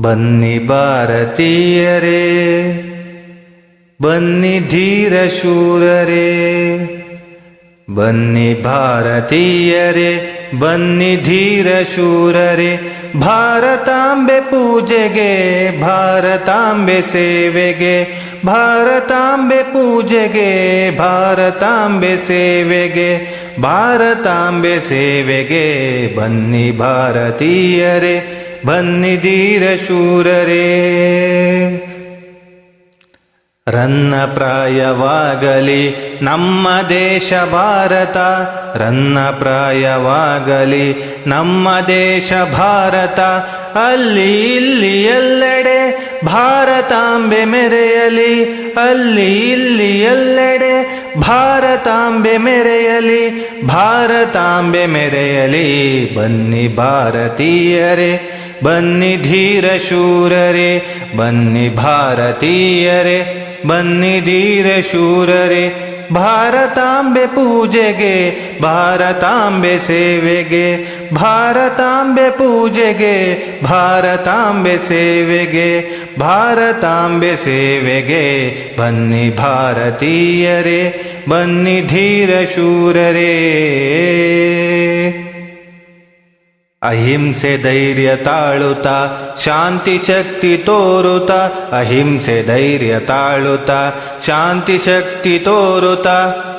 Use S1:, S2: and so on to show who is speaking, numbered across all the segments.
S1: ಬನ್ನಿ ಭಾರತೀಯರೇ, ಬನ್ನಿ ಧೀರ ಶೂರರೇ ಬನ್ನಿ ಭಾರತೀಯರೇ, ಬನ್ನಿ ಧೀರ ಶೂರರೇ ಭಾರತಾಂಬೆ ಪೂಜೆಗೆ, ಭಾರತಾಂಬೆ ಸೇವೆಗೆ, ಭಾರತಾಂಬೆ ಪೂಜೆಗೆ, ಭಾರತಾಂಬೆ ಸೇವೆಗೆ ಭಾರತಾಂಬೆ ಸೇವೆಗೆ ಬನ್ನಿ ಭಾರತೀಯರೇ. ಬನ್ನಿ ಧೀರ ಶೂರರೇ. ರನ್ನ ಪ್ರಾಯವಾಗಲಿ ನಮ್ಮ ದೇಶ ಭಾರತ, ರನ್ನ ಪ್ರಾಯವಾಗಲಿ ನಮ್ಮ ದೇಶ ಭಾರತ, ಅಲ್ಲಿ ಇಲ್ಲಿ ಎಲ್ಲೆಡೆ ಭಾರತಾಂಬೆ ಮೆರೆಯಲಿ, ಅಲ್ಲಿ ಇಲ್ಲಿ ಎಲ್ಲೆಡೆ ಭಾರತಾಂಬೆ ಮೆರೆಯಲಿ ಭಾರತಾಂಬೆ ಮೆರೆಯಲಿ. ಬನ್ನಿ ಭಾರತೀಯರೇ ಬನ್ನಿ ಧೀರ ಶೂರರೇ ಬನ್ನಿ ಭಾರತೀಯರೇ ಬನ್ನಿ ಧೀರ ಶೂರರೇ ಭಾರತಾಂಬೆ ಪೂಜೆಗೆ ಭಾರತಾಂಬೆ ಸೇವೆಗೆ ಭಾರತಾಂಬೆ ಪೂಜೆಗೆ ಭಾರತಾಂಬೆ ಸೇವೆಗೆ ಭಾರತಾಂಬೆ ಸೇವೆಗೆ ಬನ್ನಿ ಭಾರತೀಯರೇ ಬನ್ನಿ ಧೀರ ಶೂರರೇ ಅಹಿಂಸೆ ಧೈರ್ಯ ತಾಳುತ ಶಾಂತಿ ಶಕ್ತಿ ತೋರುತ ಅಹಿಂಸೆ ಧೈರ್ಯ ತಾಳುತ ಶಾಂತಿ ಶಕ್ತಿ ತೋರುತ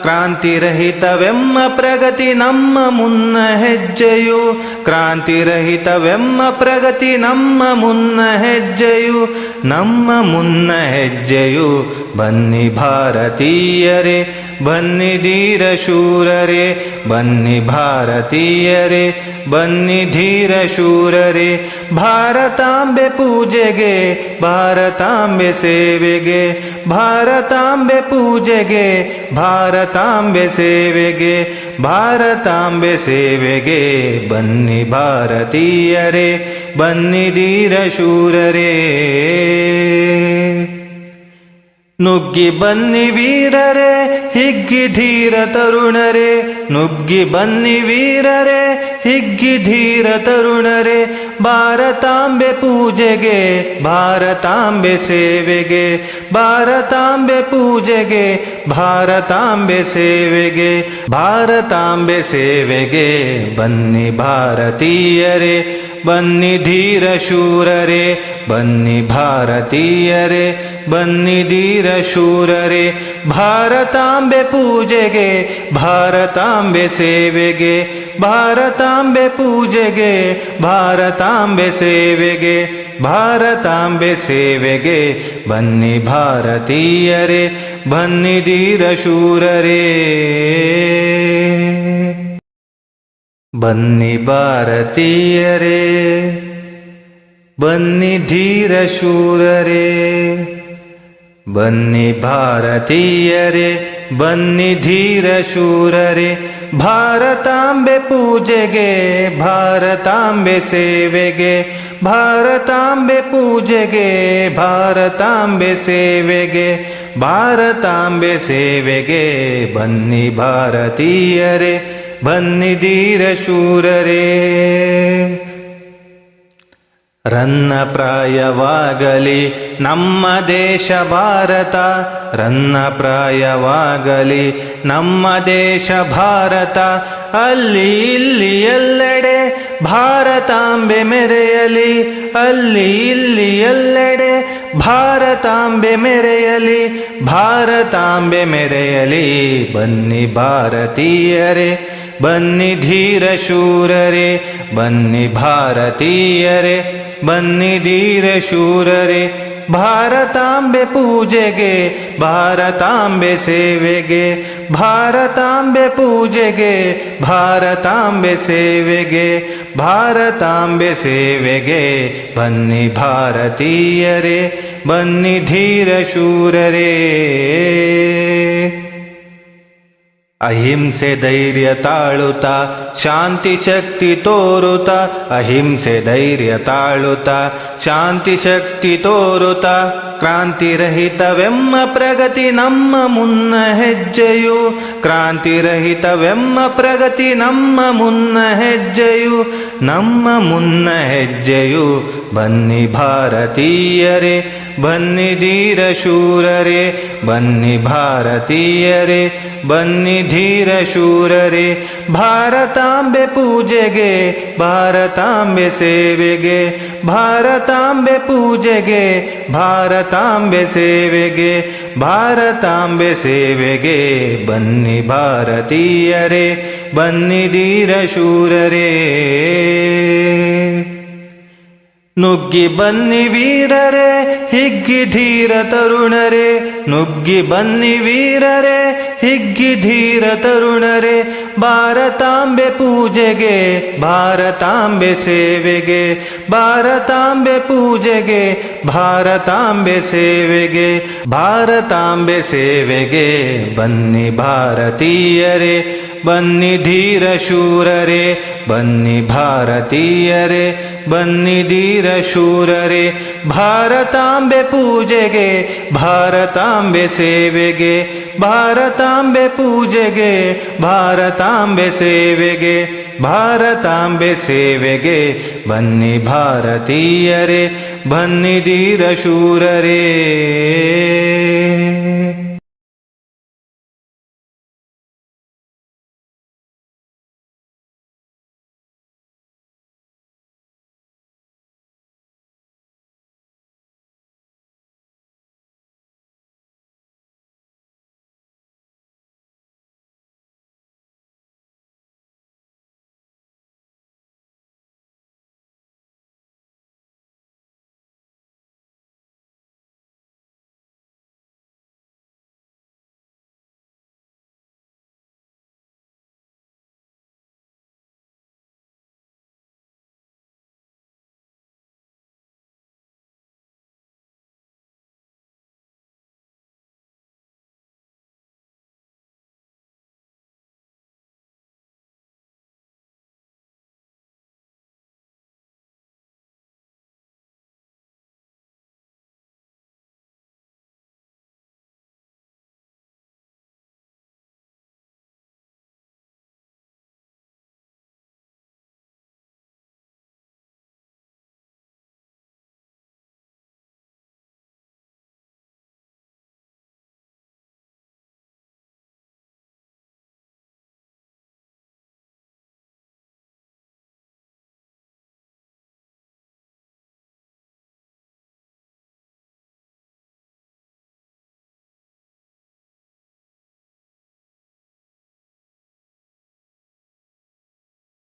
S1: ಕ್ರಾಂತಿರಹಿತವೆಮ್ಮ ಪ್ರಗತಿ ನಮ್ಮ ಮುನ್ನ ಹೆಜ್ಜೆಯು ಕ್ರಾಂತಿರಹಿತವೆಮ್ಮ ಪ್ರಗತಿ ನಮ್ಮ ಮುನ್ನ ಹೆಜ್ಜೆಯು, ನಮ್ಮ ಮುನ್ನ ಹೆಜ್ಜೆಯು ಬನ್ನಿ ಭಾರತೀಯರೇ. बन्नि धीरशूर रे भारतीय रे बन्नि धीरशूर रे भारतम्बे पूजगे भारतम्बे सेवगे भारत आम्बे पूजगे भारताम्बे सेवेगे भारतम्बे सेवगे बन्ी भारतीयरे बन्ी धीर शूर रे ನುಗ್ಗಿ ಬನ್ನಿ ವೀರರೇ ಹಿಗ್ಗಿ ಧೀರ ತರುಣರೇ. ನುಗ್ಗಿ ಬನ್ನಿ ವೀರರೆ ಹಿಗ್ಗಿ ಧೀರ ತರುಣರೇ. ಭಾರತಾಂಬೆ ಪೂಜೆಗೆ, ಭಾರತಾಂಬೆ ಸೇವೆಗೆ, ಭಾರತಾಂಬೆ ಪೂಜೆಗೆ, ಭಾರತಾಂಬೆ ಸೇವೆಗೆ ಭಾರತಾಂಬೆ ಸೇವೆಗೆ. ಬನ್ನಿ ಭಾರತೀಯರೇ, ಬನ್ನಿ ಧೀರ ಶೂರರೇ ಬನ್ನಿ ಭಾರತೀಯರೇ, ಬನ್ನಿ ಧೀರ ಶೂರರೇ ಭಾರತಾಂಬೆ ಪೂಜೆಗೆ, ಭಾರತಾಂಬೆ ಸೇವೆಗೆ ಭಾರತಾಂಬೆ ಪೂಜೆಗೆ, ಭಾರತಾಂಬೆ ಸೇವೆಗೆ ಭಾರತಾಂಬೆ ಸೇವೆಗೆ, ಬನ್ನಿ ಭಾರತೀಯರೇ, ಬನ್ನಿ ಧೀರ ಶೂರರೇ ಬನ್ನಿ ಭಾರತೀಯರೇ, ಬನ್ನಿ ಧೀರ ಶೂರರೇ ಬನ್ನಿ ಭಾರತೀಯರೇ, ಬನ್ನಿ ಧೀರ ಶೂರರೇ ಭಾರತಾಂಬೆ ಪೂಜೆಗೆ ಭಾರತಾಂಬೆ ಸೇವೆಗೆ ಭಾರತಾಂಬೆ ಪೂಜೆಗೆ ಭಾರತಾಂಬೆ ಸೇವೆಗೆ ಭಾರತಾಂಬೆ ಸೇವೆಗೆ ಬನ್ನಿ ಭಾರತೀಯರೇ ಬನ್ನಿ ಧೀರ ಶೂರರೇ ರನ್ನ ಪ್ರಾಯವಾಗಲಿ ನಮ್ಮ ದೇಶ ಭಾರತ ರನ್ನ ಪ್ರಾಯವಾಗಲಿ ನಮ್ಮ ದೇಶ ಭಾರತ, ಅಲ್ಲಿ ಇಲ್ಲಿ ಎಲ್ಲೆಡೆ ಭಾರತಾಂಬೆ ಮೆರೆಯಲಿ, ಅಲ್ಲಿ ಇಲ್ಲಿ ಎಲ್ಲೆಡೆ ಭಾರತಾಂಬೆ ಮೆರೆಯಲಿ ಭಾರತಾಂಬೆ ಮೆರೆಯಲಿ. ಬನ್ನಿ ಭಾರತೀಯರೇ, ಬನ್ನಿ ಧೀರ ಶೂರರೇ ಬನ್ನಿ ಭಾರತೀಯರೇ. ಬನ್ನಿ ಧೀರ ಶೂರರೇ ಭಾರತಾಂಬೆ ಪೂಜೆಗೆ ಭಾರತಾಂಬೆ ಸೇವೆಗೆ ಭಾರತಾಂಬೆ ಪೂಜೆಗೆ ಭಾರತಾಂಬೆ ಸೇವೆಗೆ ಭಾರತಾಂಬೆ ಸೇವೆಗೆ ಬನ್ನಿ ಭಾರತೀಯರೇ ಬನ್ನಿ ಧೀರ ಶೂರರೇ ಅಹಿಂಸೆ ಧೈರ್ಯ ತಾಳುತ್ತ, ಶಾಂತಿ ಶಕ್ತಿ ತೋರುತ ಅಹಿಂಸೆ ಧೈರ್ಯ ತಾಳುತ್ತ, ಶಾಂತಿ ಶಕ್ತಿ ತೋರುತ ಕ್ರಾಂತಿರಹಿತವೆಮ್ಮ ಪ್ರಗತಿ ನಮ್ಮ ಮುನ್ನ ಹೆಜ್ಜೆಯು ಕ್ರಾಂತಿರಹಿತವೆಮ್ಮ ಪ್ರಗತಿ ನಮ್ಮ ಮುನ್ನ ಹೆಜ್ಜೆಯು, ನಮ್ಮ ಮುನ್ನ ಹೆಜ್ಜೆಯು ಬನ್ನಿ ಭಾರತೀಯರೇ. ी धीरशूर रे बन्नी भारतीयरे बन्ी धीर शूर रे भारताम्बे पूजगे भारतम्बे सेवगे भारतम्बे पूजगे भारताम्बे सेवगे भारतम्बे सेवगे बन्नी भारतीयरे बन्ी धीर शूर रे ನುಗ್ಗಿ ಬನ್ನಿ ವೀರರೇ, ಹಿಗ್ಗಿ ಧೀರ ತರುಣರೇ, ನುಗ್ಗಿ ಬನ್ನಿ ವೀರರೇ, ಹಿಗ್ಗಿ ಧೀರ ತರುಣರೇ, ಭಾರತಾಂಬೆ ಪೂಜೆಗೆ, ಭಾರತಾಂಬೆ ಸೇವೆಗೆ, ಭಾರತಾಂಬೆ ಪೂಜೆಗೆ, ಭಾರತಾಂಬೆ ಸೇವೆಗೆ ಭಾರತಾಂಬೆ ಸೇವೆಗೆ ಬನ್ನಿ ಭಾರತೀಯರೇ, ಬನ್ನಿ ಧೀರ ಶೂರರೇ, ಬನ್ನಿ ಭಾರತೀಯರೇ. ಬನ್ನಿ ಶೂರರೆ, ಭಾರತಾಂಬೆ ಪೂಜೆಗೆ, ಭಾರತಾಂಬೆ ಸೇವೆಗೆ, ಭಾರತಾಂಬೆ ಪೂಜೆಗೆ, ಭಾರತಾಂಬೆ ಸೇವೆಗೆ ಭಾರತಾಂಬೆ ಸೇವೆಗೆ ಬನ್ನಿ ಭಾರತೀಯರೇ ಬನ್ನಿ ಧೀರ ಶೂರರೇ.